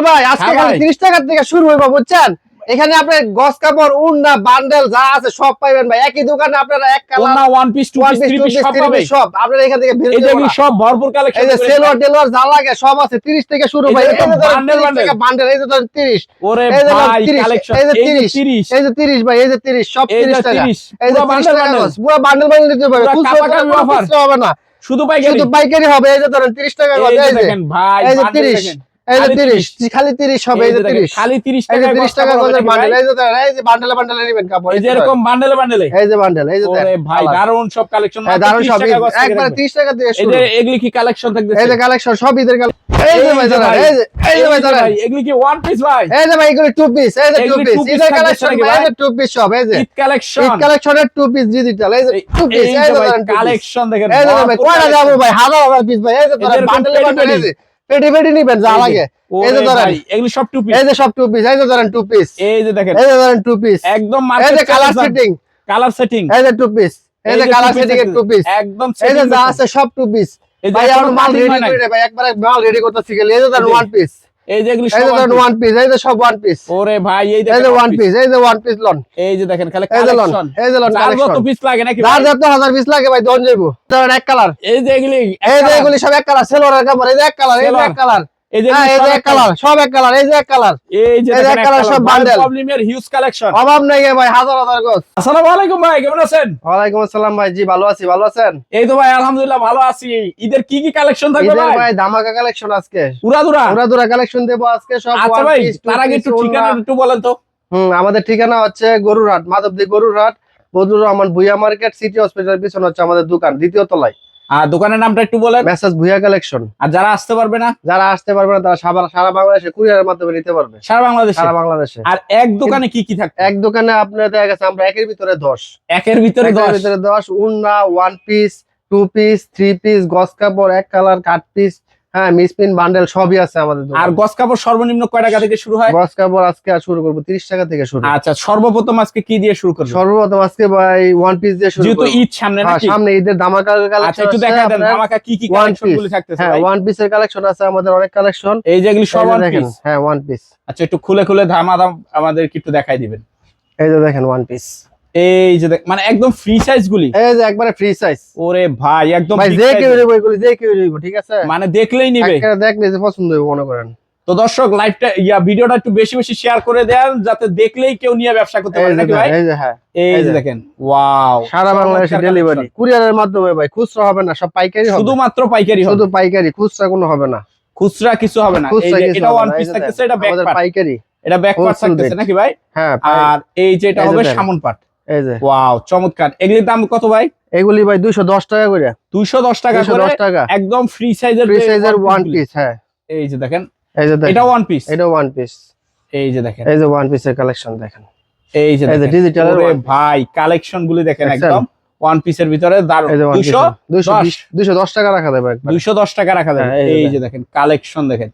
সোহেল ভাই আজকে হ্যাঁ খালি ভাই। 30 টাকা থেকে শুরু হইব বুঝছেন এখানে আপনি গস কাপড় উন্না বান্ডেল যা আছে সব পাইবেন ভাই একই দোকানে আপনারা এক কালার ওনা one piece two piece three piece সব পাবে সব আপনারা এখান থেকে এই যে সব ভরপুর কালেকশন এই যে সেলোয়ার টেলোয়ার যা লাগে সব আছে 30 থেকে শুরু ভাই bundle 30 টাকা বান্ডেল এই যে ধরেন 30 ওরে ভাই কালেকশন এই যে 30, 30 এই যে 30 ভাই এই যে 30 সব 30 টাকা এই যে বান্ডেল বান্ডেল পুরো বান্ডেল বান্ডেল দিতে পারবে খুচরো কোনো offer। খুচরো হবে না শুধু পাইকারি শুধু পাইকারি হবে এই যে ধরেন 30 টাকা গজ, এই যে ভাই এই যে 30 দেখেন। এই যে খালি 30 খালি 30 হবে এই যে দেখেন, 30 খালি 30 এই যে টাকা 30 টাকা গজের বান্ডেল এই যে এই যে বান্ডেলে বান্ডেলে নেবেন কাপড় এই যে এরকম বান্ডেলে বান্ডেলে এই যে বান্ডেল এই যে ওরে ভাই দারুণ সব কালেকশন হ্যাঁ দারুণ সব একবার 30 টাকা দিয়ে এই যে এগুলি কি কালেকশন থাকতেছে এই যে কালেকশন সব ঈদের এই যে ভাই দাঁড়ান, এই যে এই যে ভাই দাঁড়ান। এগুলি কি ওয়ান পিস ভাই এই যে ভাই এগুলো টু পিস এই যে টু পিস ঈদের কালেকশন ভাই ভাই? এই যে টু পিস সব এই যে ঈদ কালেকশন ঈদ কালেকশনের টু পিস ডিজিটাল এই যে টু পিস এই যে ধরেন two piece। কালেকশন দেখেন এই যে ভাই কয়টা যাব ভাই হাজার হাজার পিস ভাই এই যে বান্ডেলে বান্ডেলে এই যে পেটি পেটি নিবেন যা লাগে এই যে ধরেন। এগুলি সব টু পিস এই যে সব টু পিস এই যে ধরেন টু পিস এই যে দেখেন এই যে ধরেন টু পিস একদম এই যে কালার সেটিং কালার সেটিং এই যে টু পিস এই যে কালার সেটিং এর টু পিস একদম এই যে যা আছে সব টু পিস ভাই আমার মাল রেডি করে ভাই একবারে মাল রেডি করতে শিখে এই যে ধরেন ওয়ান পিস এই যে এগুলি সব। ওয়ান পিস এই যে সব ওয়ান পিস ওরে ভাই এই যে ওয়ান। পিস এই যে ওয়ান পিস লন এই যে দেখেন খালি এই যে লন এই যে লন যত পিস লাগে নাকি যার ভাই? যত হাজার পিস লাগে ভাই দন যাইবো ধরেন এক কালার এই যে এগুলি এই যে এগুলি সব এক কালার সেলোয়ারের কাপড় এই যে এক কালার এই যে এক কালার এই যে এই এগুলি যে সব এক কালার সব এক কালার এই যে এক কালার। এই যে এই যে দেখেন এক colour সব bundle। প্রবলেমের হিউজ কালেকশন অভাব নাই ভাই হাজার হাজার গজ আসসালামু আলাইকুম ভাই কেমন আছেন? আসসালাম ভাই জি ভালো আছি ভালো আছেন? এই তো ভাই আলহামদুলিল্লাহ ভালো আছি। ঈদের কি কি কালেকশন থাকবে ভাই? ভাই ধামাকা কালেকশন আজকে। কালেকশন দেবো আজকে সব আচ্ছা ভাই তার আগে একটু ঠিকানা একটু বলেন তো। হুম আমাদের ঠিকানা হচ্ছে গরুরহাট মাধবদী গরুরহাট বদরুর রহমান ভুইয়া মার্কেট সিটি হসপিটালের পিছনে হচ্ছে আমাদের দোকান দ্বিতীয় তলায়। আর দোকানের নামটা একটু বলেন। Message Bhuiyan collection. আর যারা আসতে পারবে না? যারা আসতে পারবে না তারা সারা সারা বাংলাদেশে কুরিয়ারের মাধ্যমে নিতে পারবে। সারা বাংলাদেশে? সারা বাংলাদেশে। আর এক দোকানে কি কি থাকে এক দোকানে আপনার দেখা গেছে আমরা একের ভিতরে দশ। একের ভিতরে একের দশ? ভিতরে দশ উন্না one piece two piece three piece গস কাপড় এক কালার কাট পিস হ্যাঁ মিসপিন বান্ডেল সবই আছে আমাদের আর গস কাপড় সর্বনিম্ন কয় টাকা থেকে শুরু হয়? গস কাপড় আজকে আর শুরু করব তিরিশ টাকা থেকে শুরু। আচ্ছা সর্বপ্রথম আজকে কি দিয়ে শুরু করব? সর্বপ্রথম আজকে ভাই ওয়ান পিস দিয়ে শুরু যেহেতু ঈদ সামনে হ্যাঁ, সামনে ঈদের দামাকা আচ্ছা একটু দেখা দেন ধামাকা কি কি কালেকশন। গুলি থাকতেছে হ্যাঁ ওয়ান পিসের কালেকশন আছে আমাদের অনেক কালেকশন এই যে এগুলি সব one দেখেন হ্যাঁ ওয়ান পিস আচ্ছা একটু খুলে খুলে ধামা দাম আমাদের একটু দেখাই দিবেন। এই যে দেখেন ওয়ান পিস এই যে মানে একদম ফ্রি সাইজ গুলি? এই যে একবারে ফ্রি সাইজ ওরে ভাই একদম ভাই যে কেউ। নেব এগুলি যে কেউ নেব ঠিক আছে? মানে দেখলেই নিবে। একটা দেখলে যে পছন্দ হবে মনে করেন। তো দর্শক লাইভটা ইয়া ভিডিওটা একটু বেশি বেশি শেয়ার করে দেন যাতে দেখলেই কেউ নিয়ে ব্যবসা করতে পারে নাকি ভাই? এই যে হ্যাঁ। এই যে। দেখেন ওয়াও সারা বাংলাদেশে ডেলিভারি কুরিয়ারের মাধ্যমে ভাই খুচরা হবে না সব পাইকারি হবে। শুধুমাত্র পাইকারি হবে। শুধু পাইকারি খুচরা কোনো হবে না। খুচরা কিছু হবে না। এই খুচরা যে এটা ওয়ান পিস থাকতেছে এটা ব্যাক পাইকারি। এটা ব্যাক পার্ট থাকতেছে নাকি ভাই? হ্যাঁ আর এই যে এটা হবে সামন পার্ট এই যে। ওয়াও চমৎকার। এগুলির দাম কত ভাই? এগুলি ভাই দুইশো দশ টাকা করে। দুইশো দশ টাকা দুইশো করে। দশ টাকা। একদম ফ্রি সাইজের ফ্রি সাইজের ওয়ান পিস হ্যাঁ। এই যে দেখেন। এই যে দেখেন। এটা ওয়ান পিস এটা ওয়ান পিস এই যে দেখেন। এই যে ওয়ান পিসের কালেকশন দেখেন। এই যে দেখেন। piece। ভাই কালেকশন গুলি দেখেন একদম। ওয়ান পিসের ভিতরে দারুণ এই যে ওয়ান পিস দুইশো দুইশো দশ। বিশ- দুইশো দশ টাকা রাখা দুইশো দশ টাকা রাখা যাবে এই যে দেখেন। কালেকশন দেখেন।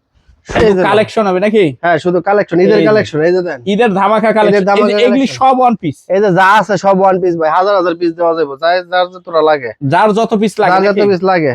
কালেকশন হবে নাকি? হ্যাঁ শুধু কালেকশন ঈদের কালেকশন এই যে দেন। ঈদের ধামাকা কালেকশন এগুলি সব ওয়ান পিস এই যে যা আছে সব ওয়ান পিস ভাই। হাজার হাজার পিস দেওয়া যাবে যার যার যতটা লাগে। যার যত পিস লাগে যার যত পিস লাগে।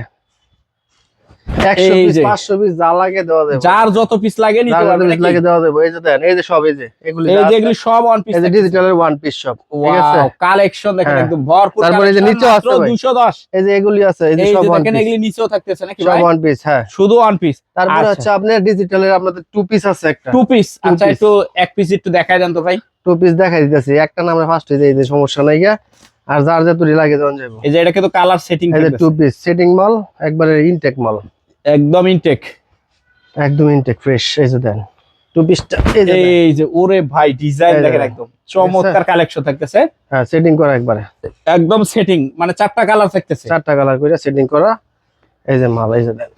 যার যত পিস লাগে নিতে যার যত পারবে পিস নাকি? লাগে দেওয়া যাবে। এই যে দেন এই যে সব এই যে এগুলি এই যা যে আছে, এগুলি সব ওয়ান পিস ডিজিটালের ওয়ান পিস সব ঠিক আছে? কালেকশন দেখেন। একদম ভরপুর তারপরে এই যে collection, আছে 210 এই যে এগুলি আছে এই যে সব ওয়ান পিস এগুলি নিচেও থাকতেছে নাকি সব ওয়ান পিস হ্যাঁ। শুধু ওয়ান পিস তারপরে আচ্ছা। হচ্ছে আপনার ডিজিটালের আপনাদের টু পিস আছে একটা। টু পিস আচ্ছা একটু এক পিস একটু দেখাই দেন তো ভাই। টু পিস দেখাই দিতেছি। একটা নামে ফার্স্ট এই যে সমস্যা নাই গিয়া। আর যার যত লাগে দেওয়া যাবে এই যে এটা কিন্তু কালার সেটিং এই যে টু পিস সেটিং মাল একবারে ইনটেক মাল একদম ইনটেক একদম ইনটেক ফ্রেশ এই যে দেন টু পিসটা এই যে এই যে ওরে ভাই ডিজাইন দেখেন। একদম চমৎকার কালেকশন থাকতেছে হ্যাঁ সেটিং করা একবারে একদম সেটিং মানে চারটা কালার থাকতেছে চারটা কালার করে সেটিং করা এই যে মাল এই যে দেন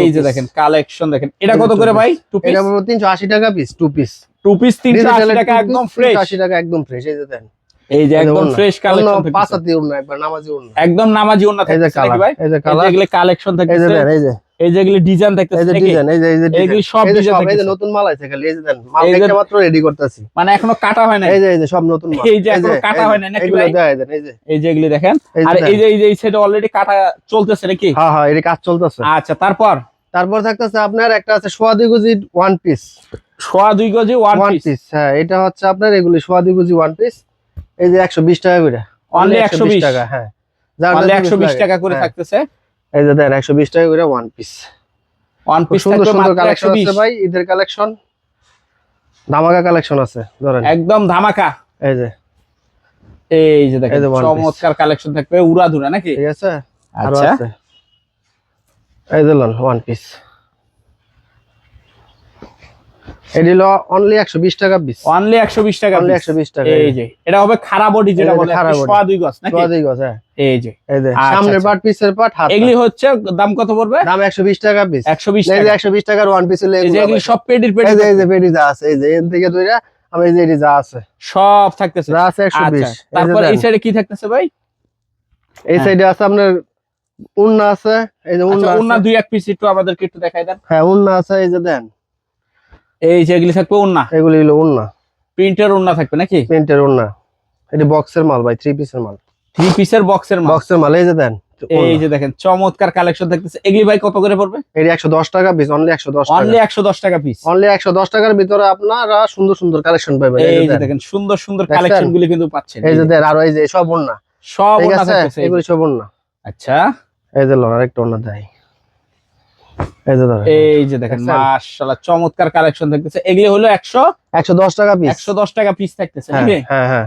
এই যে দেখেন কালেকশন দেখেন এটা কত করে ভাই টু পিস এটা পড়বে তিনশো আশি টাকা piece two piece two piece তিনশো আশি টাকা একদম ফ্রেশ আশি টাকা একদম ফ্রেশ এই যে দেন এই যে একদম। ফ্রেশ কালেকশন পাঁচাতি উড়না একবার নামাজি উড়না একদম নামাজি ওন্না এই যে থাকতেছে নাকি কালার ভাই এই যে এই যে কালার কালেকশন এই যে এই যে এই যে এগুলি ডিজাইন এই যে ডিজাইন এই যে এই যে সব যে এই যে নতুন মাল আছে খালি এই যে দেন মাল একটা মাত্র রেডি করতেছি মানে এখনও কাটা হয় না এই যে এই যে সব নতুন মাল এই যে এখনও কাটা হয় নাই নাকি ভাই? এই যে এই যে এগুলি দেখেন আর এই যে এই যে এই সাইডে অলরেডি কাটা চলতেছে নাকি হ্যাঁ হ্যাঁ এটা কাজ চলতেছে আচ্ছা তারপর তারপর থাকতেছে আপনার একটা আছে সোয়া দুই কেজি ওয়ান পিস সোয়া দুই গজি ওয়ান পিস হ্যাঁ এটা হচ্ছে আপনার এগুলি সোয়া দুই কেজি ওয়ান পিস এই যে একশো বিশ টাকা করে। অনলি 120 একশো বিশ? টাকা হ্যাঁ। যার অনলি যত একশো piece বিশ লাগে। টাকা করে হ্যাঁ, থাকতেছে। এই যে দেন একশো বিশ টাকা করে ওয়ান পিস ওয়ান পিস সুন্দর সুন্দর কালেকশন আছে ভাই ঈদের কালেকশন ধামাকা কালেকশন আছে ধরেন। একদম ধামাকা। এই যে। এই যে দেখেন। চমৎকার কালেকশন থাকবে উড়াধুরা নাকি? ঠিক আছে? আচ্ছা। আছে। এই যে লন ওয়ান পিস এটি হলো অনলি টাকা পিস অনলি টাকা অনলি piece। একশো বিশ টাকা। এই যে এটা হবে খারাপ বডি যেটা এই যে বলে খাড়া আর কি, body। সোয়া দুই গজ নাকি? সোয়া দুই গজ, হ্যাঁ। এই যে এই যে আচ্ছা, সামনের আচ্ছা। পাট পিসের পাট হাত এগুলি হচ্ছে দাম কত পড়বে? দাম টাকা পিস টাকার ওয়ান পিস হলে এই যে এগুলো এগুলি সব পেডির এই পেডি যে এই যে পেটি যা আছে এই যে এর থেকে ধরে আমি এই যে যা আছে। সব থাকতেছে। যা আছে আচ্ছা তারপর এই সাইডে কি থাকতেছে ভাই? এই হ্যাঁ। সাইডে আছে আপনার উন্না আছে এই যে উন্না উন্না দুই এক পিস একটু আমাদেরকে একটু দেখাই দেন। হ্যাঁ উন্না আছে এই যে দেন। এই যে এগুলি থাকবে উন্না এগুলি হলো উন্না প্রিন্টের উন্না থাকবে নাকি? প্রিন্টের উন্না এটা বক্সের মাল ভাই থ্রি পিসের মাল। থ্রি পিসের বক্সের মাল? বক্সের মাল এই যে দেন এই যে দেখেন চমৎকার কালেকশন থাকতেছে এগুলি ভাই কত করে পড়বে? এটি একশো দশ টাকা পিস অনলি একশো দশ টাকা। অনলি একশো দশ টাকা পিস অনলি একশো দশ টাকার ভিতরে আপনারা সুন্দর সুন্দর কালেকশন পাবেন এই যে দেখেন সুন্দর সুন্দর? কালেকশন গুলি কিন্তু পাচ্ছেন। এই যে দেন আরও এই যে সব উন্না সব যে। এগুলি সব উন্না আচ্ছা। এই যে লোন আরেকটা উন্না দেয়। এই যে আচ্ছা। দেখেন মাশাআল্লাহ চমৎকার কালেকশন থাকতেছে। এগুলি হলো 100 110 টাকা পিস 110 টাকা পিস থাকতেছে হ্যাঁ, হ্যাঁ হ্যাঁ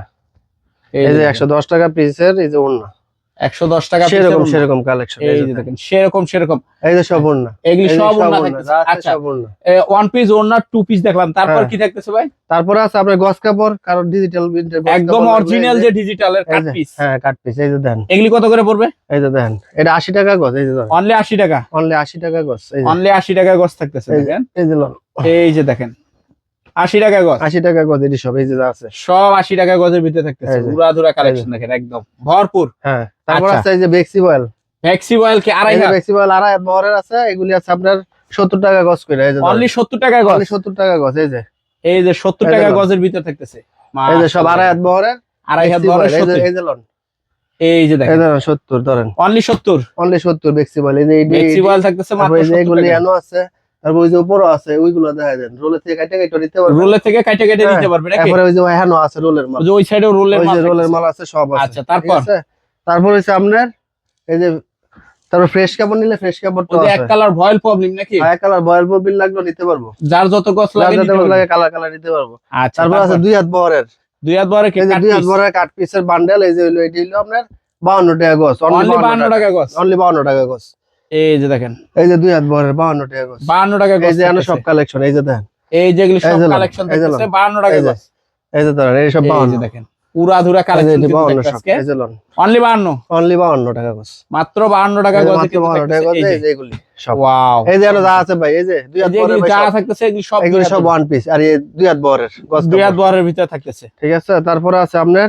এই যে 110 টাকা পিসের এই যে ওন্না 110 টাকা সেরকম সেরকম কালেকশন এই যে দেখেন সেরকম সেরকম। এই যে সব ওড়না এগুলি সব ওড়না থাকতেছে আচ্ছা। ওয়ান পিস ওড়না টু পিস দেখলাম। তারপর হ্যাঁ। কি থাকতেছে ভাই? তারপর আছে আপনার গস কাপড় কারণ ডিজিটাল একদম অরিজিনাল যে ডিজিটালের কাট পিস হ্যাঁ কাট পিস এই যে দেন। এগুলি কত করে পড়বে? এই যে দেখেন এটা 80 টাকা গস এই যে দেন। অনলি 80 টাকা? অনলি 80 টাকা গস এই যে। অনলি 80 টাকা গস থাকতেছে দেখেন। এই যে লন। এই যে দেখেন 80 টাকা গজ 80 টাকা গজ এটি সব এই যে আছে। সব 80 টাকা গজের ভিতরে থাকতেছে। পুরা ধুরা কালেকশন দেখেন একদম ভরপুর। হ্যাঁ। তারপর আচ্ছা। আছে এই যে বেক্সি বয়েল ভ্যাক্সি অয়েল কি আড়াই হাত বেক্সি বয়েল আড়াই বহরের আছে এগুলি আছে আপনার সত্তর টাকা গজ করে এই যে অনলি সত্তর টাকা গজ অনলি সত্তর টাকা গজ এই যে এই যে সত্তর এই যে টাকা লোন। গজের ভিতরে থাকতেছে এই যে সব আড়াই হাত বহরের আড়াই হাত বেক্সি বহরের এই যে- 70 এই যে লোন এই যে এই দেখেন যে সত্তর ধরেন অনলি সত্তর অনলি সত্তর বেক্সি বয়েল এই যে ভ্যাক্সি এই- থাকতেছে মাত্র এই যে এগুলি এনো আছে তারপর ওই যে উপরও আছে ওইগুলো দেখা যায় রোলের থেকে কাটে কেটে নিতে পারবে রোলের থেকে কাটে কেটে নিতে পারবে নাকি তারপরে ওই যে এখানে আছে রোলের মাল ওই যে ওই সাইডে রোলের মাল রোলের মাল আছে সব আছে আচ্ছা তারপর আছে? তারপর হচ্ছে আপনার এই যে তারপর ফ্রেশ কাপড় নিলে ফ্রেশ কাপড় তো এক কালার ভয়েল প্রবলেম নাকি এক কালার বয়েল বিল লাগল নিতে পারব যার যত গছ লাগে নিতে যাতে পারবে। লাগে কালার কালার নিতে পারব আচ্ছা তারপর আছে দুই হাত বহরের দুই হাত বড় কি দুই হাত বহরের কাট পিসের বান্ডেল এই যে হইল এটি হইল আপনার বাউন্ন টাকা গছ অনলি অনলি 52 টাকা গছ অনলি বাউন্ন টাকা গছ এই যে দেখেন এই যে দুই হাত বহরের বাউন্ন টাকা গছ 52 টাকা এই যে এখানে সব কালেকশন এই যে দেখেন এই যেগুলি সব কালেকশন লোন। 52 টাকা গছ এই যে ধরেন এই সব এই বাউন্ন যে দেখেন কালেকশন যে লোন। অনলি 52 অনলি বাউন্ন টাকা গছ। মাত্র 52 টাকা এই মাত্র বাউন্ন টাকা গছ এই সব। ওয়াও এই যে এখানে যা আছে ভাই এই যে দুই হাত বহরের যা থাকতেছে এগুলি সব এগুলি সব ওয়ান পিস আর এই দুই হাত বহরের গছ দুই হাত কাপড়। ভিতরে থাকতেছে। ঠিক আছে তারপরে আছে আপনার?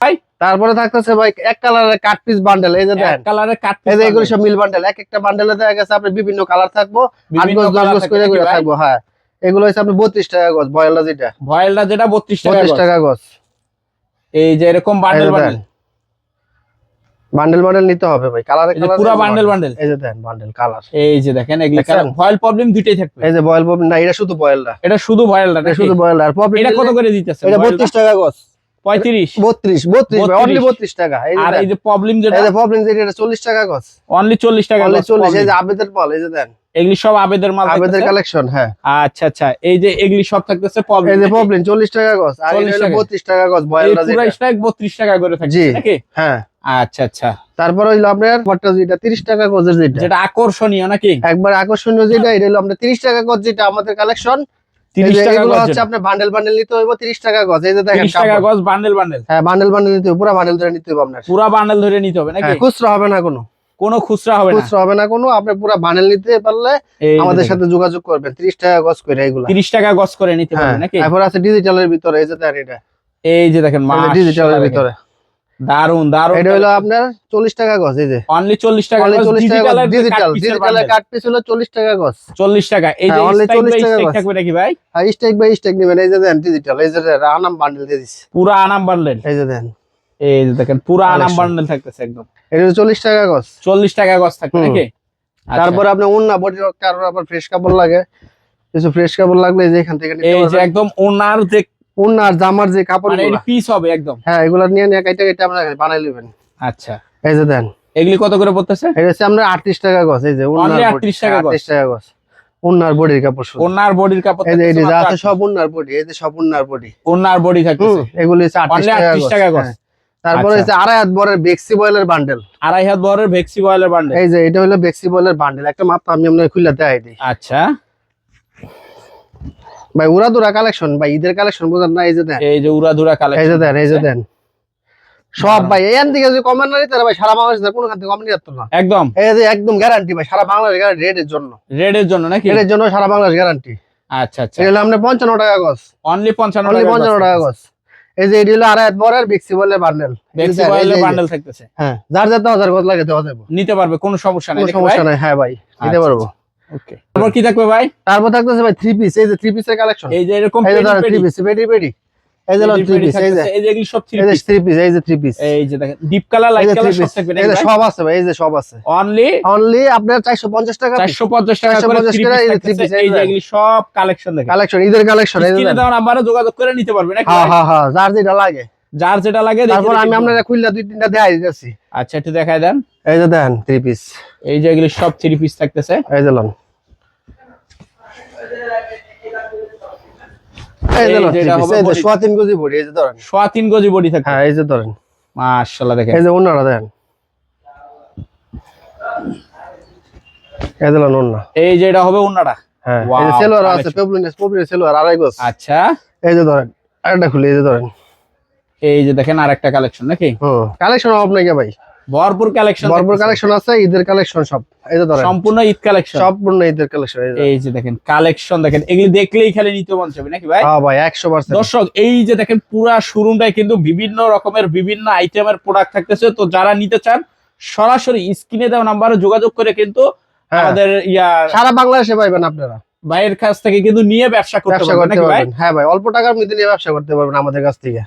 ভাই? তারপরে থাকতেছে ভাই এক কালারের কাট পিস বান্ডেল এই যে দেন। কালারের কাট এই যে এগুলি সব মিল বান্ডেল এক একটা বান্ডেলে দেখা গেছে আপনার বিভিন্ন কালার থাকব। আট দশ করে করে থাকব হ্যাঁ। এগুলো হচ্ছে আপনি বত্রিশ টাকা গজ বয়েলটা যেটা। ভয়েলটা যেটা 32 টাকা বত্রিশ গজ। টাকা গজ এই যে এরকম বান্ডেল বান্ডেল বান্ডেল বান্ডেল নিতে হবে ভাই। কালারে কালার পুরো বান্ডেল বান্ডেল এই যে দেখেন বান্ডেল কালার এই যে দেখেন এগুলি কালার ভয়েল প্রবলেম দুটেই থাকবে। এই যে বয়েল প্রবলেম না এটা শুধু বয়েলটা এটা শুধু ভয়েলটা এটা শুধু বয়েল আর প্রবলেম এটা কত করে দিতেছে এটা বত্রিশ টাকা গজ। পঁয়ত্রিশ। বত্রিশ বত্রিশ অনলি বত্রিশ। টাকা। আর এই যে যে প্রবলেম যেটা প্রবলেম যেটা এটা চল্লিশ টাকা অনলি চল্লিশ টাকা চল্লিশ এই problem। যে আবেদের মাল এই যে দেন। এগুলি সব আবেদের মাল আবেদের কালেকশন হ্যাঁ। আচ্ছা আচ্ছা। এই যে এগুলি সব থাকতেছে এই যে প্রবলেম চল্লিশ টাকা গজ। আর এটা টাকা। টাকা গজ এই বয়েলটা পুরো স্ট্রাইক বত্রিশ টাকা করে। নাকি? হ্যাঁ। আচ্ছা আচ্ছা। তারপর হইল আপনার পটটা যেটা তিরিশ টাকা গজের যেটা। যেটা আকর্ষণীয় নাকি? একবার আকর্ষণীয় যেটা এটা হলো আপনার তিরিশ টাকা গজ যেটা আমাদের কালেকশন তিরিশ টাকা গজ হচ্ছে আপনার বান্ডেল বান্ডেল নিতে হইব তিরিশ টাকা গজ। এই যে দেখেন তিরিশ টাকা গজ বান্ডেল বান্ডেল হ্যাঁ বান্ডেল বান্ডেল নিতে হবে পুরো বান্ডেল ধরে নিতে হবে আপনার। পুরা বান্ডেল ধরে নিতে হবে নাকি? হ্যাঁ, খুচরা হবে না কোনো। কোনো খুচরা হবে না। খুচরা হবে না কোনো আপনি পুরো বান্ডেল নিতে পারলে আমাদের সাথে যোগাযোগ করবেন। তিরিশ টাকা গজ করে এগুলা। তিরিশ টাকা গজ করে নিতে হ্যাঁ হবে নাকি? তারপর আছে ডিজিটালের ভিতরে এই যে দেন এটা এই যে দেখেন ডিজিটালের ভিতরে। দারুণ দারুণ এটা হলো আপনার চল্লিশ টাকা গজ এই যে। অনলি চল্লিশ টাকা গজ, ডিজিটালের যে ডিজিটাল কাট পিস হলো চল্লিশ টাকা গজ। চল্লিশ টাকা। এই যে হ্যাঁ, only স্ট্রাইক 40 টাকা গজ। থাকবে নাকি ভাই? স্টেক বাই স্টেক নেবেন এই যে দেন ডিজিটাল এই যে আনাম বান্ডেল দিয়ে দিচ্ছি পুরা আনাম বান্ডেল এই যে দেন। এই যে দেখেন পুরা আনাম। বান্ডেল থাকতেছে একদম। এটা হলো চল্লিশ টাকা গজ। চল্লিশ টাকা গজ থাকবে নাকি? আচ্ছা। তারপরে আপনি উন্না বডি কারোর আবার ফ্রেশ কাপড় লাগে। কিছু ফ্রেশ কাপড় লাগলে এই যে এখান থেকে এই যে একদম ওনার যে আর জামার যে কাপড় মানে পিস হবে একদম? হ্যাঁ এগুলা নিয়ে নিয়ে কাইটা কাইটা আপনারা বানাই নেবেন। আচ্ছা। এই যে দেন। এগুলি কত করে পড়তেছে? এটা হচ্ছে আমরা আটত্রিশ টাকা গছ এই যে body, 38 টাকা গজ। 38 টাকা গছ। উন্নার বডির কাপড় শুধু। ওনার বডির কাপড় এই যে এই যে আছে সব উন্নার বডি এই যে সব উন্নার বডি। ওনার বডি থাকতেছে। এগুলি হচ্ছে আটত্রিশ টাকা 38 টাকা গজ। হ্যাঁ। তারপরে আচ্ছা। হচ্ছে আড়াই হাত বরের বেক্সি বয়েলের বান্ডেল। আড়াই হাত বহরের ভেক্সি বয়েলের বান্ডেল। এই যে এটা হলো বেক্সি বয়েলের বান্ডেল। একটা মাত্র আমি আপনার খুলে দেখাই দিই। আচ্ছা। ভাই উড়াদুরা কালেকশন ভাই ঈদের কালেকশন বোঝেন না এই যে দেন। এই যে উড়াধুরা এই যে কালেকশন দেন এই যে দেন। সব ভাই এখান থেকে যদি কমেন্ট না নিতে ভাই সারা বাংলাদেশ কোনো খান থেকে কমেন্ট নিতে না। একদম। এই যে একদম গ্যারান্টি ভাই সারা বাংলাদেশ গ্যারান্টি রেটের জন্য। রেড এর জন্য নাকি? রেটের জন্য সারা বাংলাদেশ গ্যারান্টি আচ্ছা আচ্ছা। এটা আপনার পঞ্চান্ন টাকা গছ অনলি পঞ্চান্ন অনলি টাকা পঞ্চান্ন টাকা গছ এই যে এটি হলো আড়াই হাত বরের বেক্সি বয়েলের বান্ডেল ভেক্সি বয়েলের বান্ডেল থাকতেছে। হ্যাঁ যার যাতে হাজার গছ লাগে দেওয়া যাবে। নিতে পারবে কোনো সমস্যা নেই কোনো সমস্যা নাই হ্যাঁ ভাই নিতে আচ্ছা, পারব। ওকে তারপর কি থাকবে ভাই তারপর থাকতেছে ভাই থ্রি পিস এই যে থ্রি পিসের কালেকশন এই যে এরকম এই যে পেডি থ্রি পিস পেডি পেডি এই যে থ্রি পিস এই যে এই যে সব থ্রি পিস থ্রি পিস এই যে থ্রি পিস এই যে দেখেন ডিপ কালার লাইট কালার সব থাকবে এই যে সব আছে ভাই এই যে সব আছে অনলি অনলি আপনার চারশো পঞ্চাশ টাকা চারশো পঞ্চাশ টাকা করে থ্রি টাকা, এই যে পিস এই এই যে যে এগুলি সব কালেকশন দেখেন কালেকশন ঈদের কালেকশন এই যে স্ক্রিনে দেওয়া নাম্বারে যোগাযোগ করে নিতে হ্যাঁ? হ্যাঁ হ্যাঁ যার যেটা লাগে যার যেটা লাগে তারপর আমি আপনার খুললা দুই তিনটা দেখাই দিতেছি আচ্ছা একটু দেখাই দেন এই যে দেন থ্রি পিস এই যে এগুলি সব থ্রি পিস থাকতেছে এই যে লন এই যে লন এই যে সোয়া তিন গজি বডি এই যে ধরেন সোয়া তিন গজি বডি থাকবে হ্যাঁ এই যে ধরেন মাশাআল্লাহ দেখেন এই যে দেন এই যে লন এই যে এটা হবে ওন্নাটা হ্যাঁ এই যে সেলোয়ার আছে সেলোয়ার আড়াই গজ আচ্ছা এই যে ধরেন আরেকটা খুলে এই যে ধরেন এই যে দেখেন আরেকটা কালেকশন নাকি? কালেকশন অভাব নাই ভাই। ভরপুর কালেকশন ভরপুর কালেকশন আছে ঈদের কালেকশন সব। এই যে ধরেন। সম্পূর্ণ ঈদ কালেকশন সম্পূর্ণ ঈদের কালেকশন এই যে দেখেন কালেকশন দেখেন। এগুলি দেখলেই খালি নিতে মন চাবে নাকি ভাই? হ্যাঁ ভাই একশো পার্সেন্ট দর্শক এই যে দেখেন পুরা শোরুমটাই কিন্তু বিভিন্ন রকমের বিভিন্ন আইটেমের প্রোডাক্ট থাকতেছে। তো যারা নিতে চান সরাসরি স্ক্রিনে দেওয়া নাম্বারে যোগাযোগ করে কিন্তু হ্যাঁ। আমাদের ইয়া সারা বাংলাদেশে পাইবেন আপনারা। ভাইয়ের কাছ থেকে কিন্তু নিয়ে ব্যবসা করতে ব্যবসা পারবেন নাকি ভাই? পারবেন। হ্যাঁ ভাই অল্প টাকার মধ্যে নিয়ে ব্যবসা করতে পারবেন আমাদের কাছ থেকে।